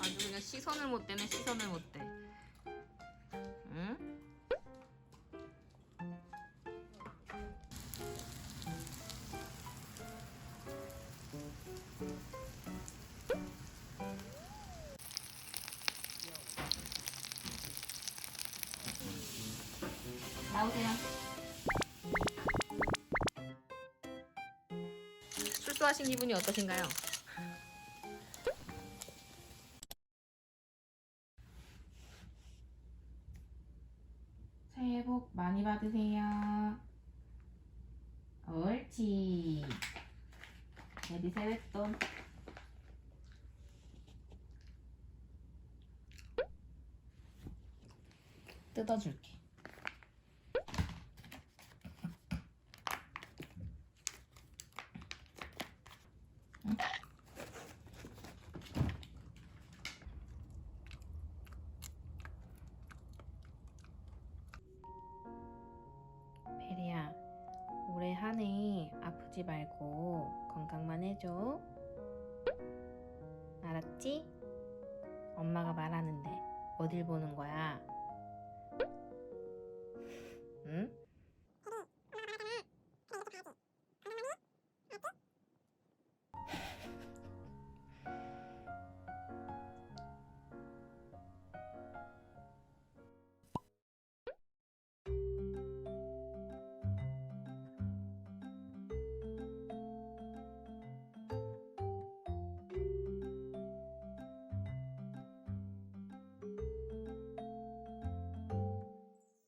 아주 그냥 시선을 못 떼네 시선을 못 떼. 응? 나오세요. 출소하신 기분이 어떠신가요? 새해 복 많이 받으세요. 옳지. 레디 세뱃돈. 뜯어줄게. 해 아프지 말고 건강만 해줘. 알았지? 엄마가 말하는데 어딜 보는 거야?